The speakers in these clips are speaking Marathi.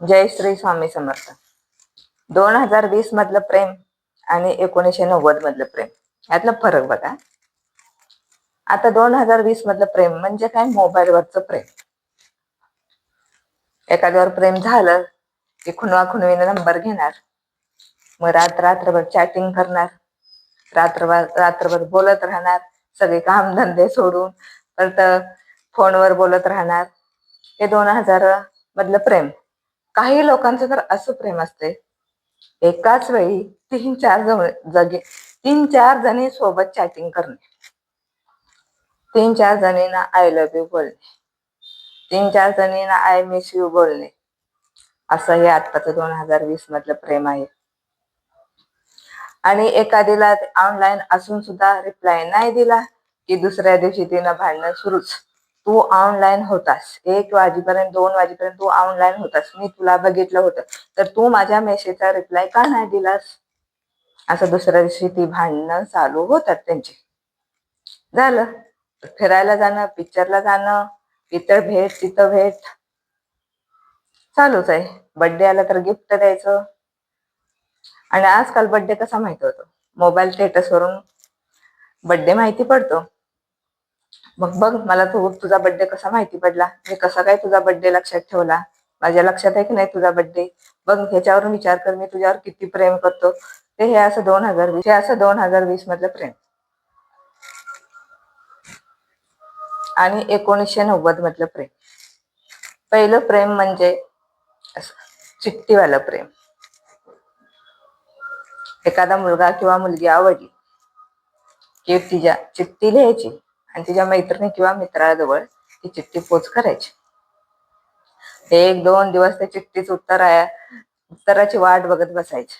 जय श्री स्वामी समर्थ. दोन हजार वीस मधलं प्रेम आणि एकोणीसशे नव्वद मधलं प्रेम. यातला फरक बघा. आता दोन हजार वीस मधलं प्रेम म्हणजे काय? मोबाईलवरचं प्रेम. एखाद्यावर प्रेम झालं की खुनवा खुणवीने नंबर घेणार. मग रात्र रात्रभर चॅटिंग करणार. रात्रभर रात्रभर बोलत राहणार. सगळे कामधंदे सोडून परत फोनवर बोलत राहणार. हे दोन हजार मधलं प्रेम. काही लोकांचं तर असं प्रेम असते एकाच वेळी तीन चार जण जगे तीन चार जणी सोबत चॅटिंग करणे. तीन चार जणींना आय लव्ह यू बोलणे. तीन चार जणींना आय मिस यू बोलणे. असं हे आत्ताचं दोन हजार वीस मधलं प्रेम आहे. आणि एखादीला ऑनलाईन असून सुद्धा रिप्लाय नाही दिला की दुसऱ्या दिवशी तिनं भांडणं सुरूच. तू ऑनलाईन होतास. एक वाजेपर्यंत दोन वाजेपर्यंत तू ऑनलाईन होतास. मी तुला बघितलं होतं. तर तू माझ्या मेसेजचा रिप्लाय का नाही दिलास? असं दुसऱ्या दिवशी ती भांडणं चालू होतात त्यांची. झालं. फिरायला जाणं पिक्चरला जाणं इथं भेट तिथं भेट. चालूच आहे. बर्थडे आला तर गिफ्ट द्यायचं. आणि आजकाल बड्डे कसा माहिती होतो? मोबाईल स्टेटसवरून बड्डे माहिती पडतो. मग बघ मला तू तुझा बर्थडे कसा माहिती पडला? मी कसा काय तुझा बर्थडे लक्षात ठेवला? माझ्या लक्षात आहे की नाही तुझा बर्थडे बघ ह्याच्यावरून विचार कर मी तुझ्यावर किती प्रेम करतो. ते हे असं दोन हजार वीस हे असं दोन हजार वीस मधलं प्रेम. आणि एकोणीसशे नव्वद मधलं प्रेम. पहिलं प्रेम म्हणजे चिठ्ठीवालं प्रेम. एखादा मुलगा किंवा मुलगी आवडली की तिच्या चिठ्ठी लिहायची. आणि तिच्या मैत्रिणी किंवा मित्राजवळ ती चिठ्ठी पोच करायची. एक दोन दिवस त्या चिठ्ठीच उत्तर आहे उत्तराची वाट बघत बसायची.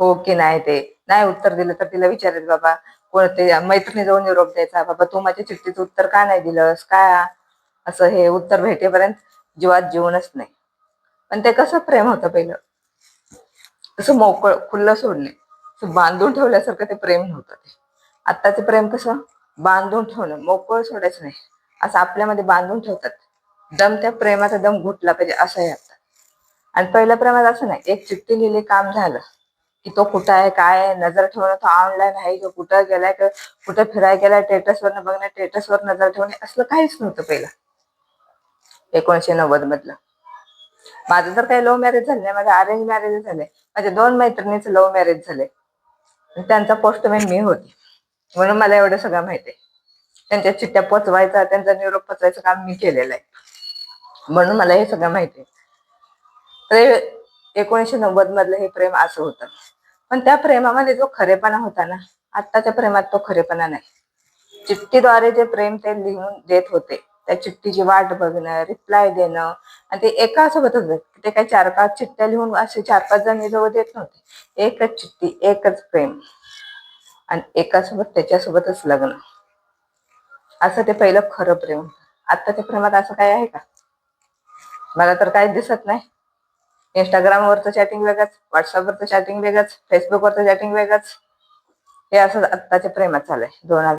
हो की नाही ते? नाही उत्तर दिलं तर तिला विचारेल बाबा कोणते मैत्रिणी जाऊन निरोप द्यायचा? बाबा तू माझ्या चिठ्ठीचं उत्तर का नाही दिलंस? काय असं हे उत्तर भेटेपर्यंत जीवात जीवनच नाही. पण ते कसं प्रेम होतं पहिलं? तसं मोकळ खुल्लं सोडणे. बांधून ठेवल्यासारखं ते प्रेम नव्हतं ते. आत्ताचे प्रेम कसं? बांधून ठेवणं मोकळ सोडायचं नाही. असं आपल्यामध्ये बांधून ठेवतात. दम त्या प्रेमाचा दम घुटला पाहिजे असं आता आणि पहिल्या प्रेमात असं नाही एक चिठ्ठी लिहिली काम झालं की तो कुठं आहे काय आहे नजर ठेवणं तो ऑनलाईन आहे की कुठं गेलाय का कुठं फिरायला गेलाय टेटसवर बघणं टेटसवर नजर ठेवणे असलं काहीच नव्हतं पहिलं. एकोणीशे नव्वद मधलं. माझं तर काही लव्ह मॅरेज झालं नाही माझं अरेंज मॅरेज झाले माझ्या दोन मैत्रिणीचं लव्ह मॅरेज झाले त्यांचा पोस्टमॅन मी होते. म्हणून मला एवढं सगळं माहिती आहे त्यांच्या चिठ्ठ्या पोचवायचा त्यांचा निरोप पोचवायचं काम मी केलेलं आहे. म्हणून मला हे सगळं माहिती आहे तर नव्वद मधलं हे प्रेम असं होतं. पण त्या प्रेमामध्ये जो खरेपणा होता ना आत्ताच्या प्रेमात तो खरेपणा नाही. चिठ्ठीद्वारे जे प्रेम ते लिहून देत होते त्या चिठ्ठीची वाट बघणं रिप्लाय देणं आणि ते एका सोबतच ते काही चार पाच चिठ्ठ्या लिहून असे चार पाच जण जवळ देत नव्हते. एकच चिठ्ठी एकच प्रेम. आणि एकासोबत त्याच्यासोबतच लग्न. असं ते पहिलं खरं प्रेम आत्ताच्या प्रेमात असं काय आहे का? मला तर काही दिसत नाही. इंस्टाग्रामवरचं चॅटिंग वेगळंच व्हॉट्सअपवरचं चॅटिंग वेगळंच फेसबुकवरचं चॅटिंग वेगळंच. हे असं आत्ताच्या प्रेमात चाललंय. दोन हजार